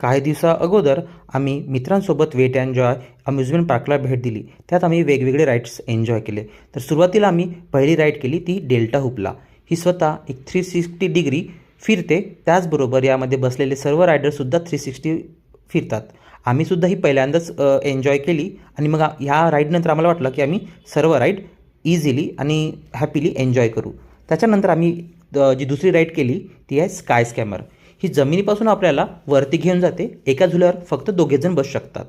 काही दिवसा अगोदर आम्ही मित्रांसोबत वेट एन्जॉय अम्युजमेंट पार्कला भेट दिली. त्यात आम्ही वेगवेगळे राईड्स एन्जॉय केले. तर सुरुवातीला आम्ही पहिली राईड केली ती डेल्टा हुपला. ही स्वतः एक थ्री सिक्स्टी डिग्री फिरते. त्याचबरोबर यामध्ये बसलेले सर्व रायडर्ससुद्धा थ्री सिक्स्टी फिरतात. आम्हीसुद्धा ही पहिल्यांदाच एन्जॉय केली आणि मग ह्या राईडनंतर आम्हाला वाटलं की आम्ही सर्व राईड इझिली आणि हॅपीली एन्जॉय करू. त्याच्यानंतर आम्ही जी दुसरी राईड केली ती आहे स्काय स्कॅमर. ही जमिनीपासून आपल्याला वरती घेऊन जाते. एका झुल्यावर फक्त दोघेजण बसू शकतात.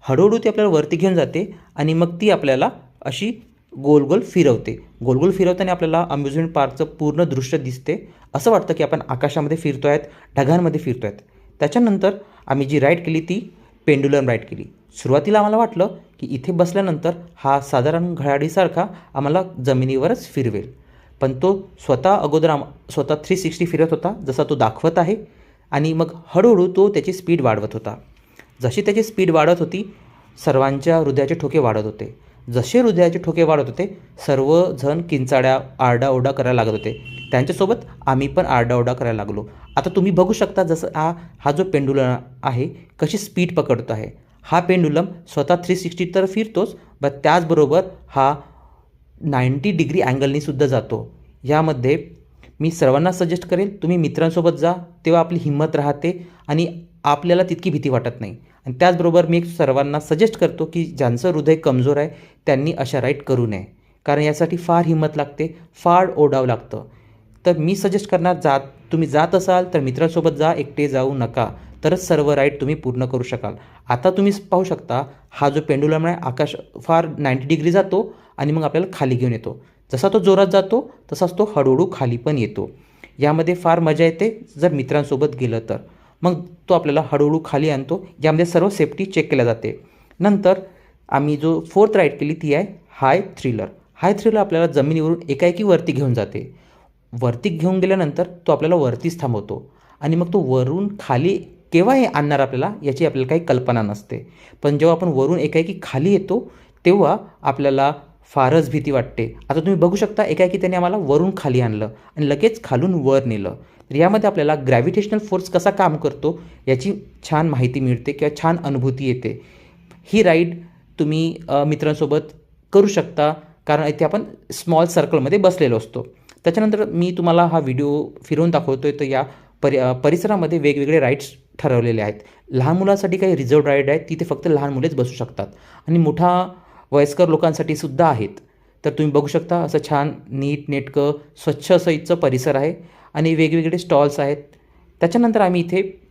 हळूहळू ती आपल्याला वरती घेऊन जाते आणि मग ती आपल्याला अशी गोल गोल फिरवते. गोल गोल फिरवताना आपल्याला अम्युजमेंट पार्कचं पूर्ण दृश्य दिसते. असं वाटतं की आपण आकाशामध्ये फिरतो आहेत ढगांमध्ये फिरतो आहेत. त्याच्यानंतर आम्ही जी राईड केली ती पेंडुलम राईड केली. सुरुवातीला आम्हाला वाटलं की इथे बसल्यानंतर हा साधारण घडाडीसारखा आम्हाला जमिनीवरच फिरवेल. पण तो स्वतः अगोदर आम स्वतः थ्री सिक्स्टी फिरत होता जसा तो दाखवत आहे. आणि मग हळूहळू तो त्याची स्पीड वाढवत होता. जशी त्याची स्पीड वाढत होती सर्वांच्या हृदयाचे ठोके वाढत होते. जसे हृदयाचे ठोके वाढत होते सर्वजण किंचाड्या आरडाओरडा करायला लागत होते. त्यांच्यासोबत आम्ही पण आरडाओरडा करायला लागलो. आता तुम्ही बघू शकता जसं हा हा जो पेंडुलम आहे कशी स्पीड पकडतो आहे. हा पेंडुलम स्वतः थ्री सिक्स्टी तर फिरतोच बट त्याचबरोबर हा नाईंटी डिग्री अँगलनी सुद्धा जातो. यामध्ये मी सर्वांना सजेस्ट करेन तुम्ही मित्रांसोबत जा तेव्हा आपली हिंमत राहते आणि आपल्याला तितकी भीती वाटत नाही. आणि त्याचबरोबर मी एक सर्वांना सजेस्ट करतो की ज्यांचं हृदय कमजोर आहे त्यांनी अशा राईड करू नये. कारण यासाठी फार हिंमत लागते फार ओढावं लागतं. तर मी सजेस्ट करणार जात तुम्ही जात असाल तर मित्रांसोबत जा एकटे जाऊ नका. तरच सर्व राईड तुम्ही पूर्ण करू शकाल. आता तुम्ही पाहू शकता हा जो पेंडुलम आहे आकाश फार नाईंटी डिग्री जातो आणि मग आपल्याला खाली घेऊन येतो. जसा तो जोरात जातो तसाच तो हळूहळू खाली पण येतो. यामध्ये फार मजा येते जर मित्रांसोबत गेलं तर. मग तो आपल्याला हळूहळू खाली आणतो. यामध्ये सर्व सेफ्टी चेक केल्या जाते. नंतर आम्ही जो फोर्थ राईड केली ती आहे हाय थ्रिलर हाय थ्रिलर आपल्याला जमिनीवरून एकाएकी वरती घेऊन जाते. वरती घेऊन गेल्यानंतर तो आपल्याला वरतीच थांबवतो. आणि मग तो वरून खाली केव्हा हे आणणार आपल्याला याची आपल्याला काही कल्पना नसते. पण जेव्हा आपण वरून एकाएकी खाली येतो तेव्हा आपल्याला फारच भीती वाटते. आता तुम्ही बघू शकता एकाएकी त्याने आम्हाला वरून खाली आणलं आणि लगेच खालून वर नेलं. तर यामध्ये आपल्याला ग्रॅव्हिटेशनल फोर्स कसा काम करतो याची छान माहिती मिळते किंवा छान अनुभूती येते. ही राईड तुम्ही मित्रांसोबत करू शकता कारण इथे आपण स्मॉल सर्कलमध्ये बसलेलो असतो. त्याच्यानंतर मी तुम्हाला हा व्हिडिओ फिरवून दाखवतो आहे तर या परि परिसरामध्ये वेगवेगळे राईड्स ठरवलेले आहेत. लहान मुलांसाठी काही रिझर्व राईड आहेत तिथे फक्त लहान मुलेच बसू शकतात. आणि मोठा वयस्कर लोकांसाठी सुद्धा आहेत. तर तुम्ही बघू शकता असं छान नीट नेटकं स्वच्छ असं इथचं परिसर आहे. आणि वेगवेगळे स्टॉल्स आहेत. त्याच्यानंतर आम्ही इथे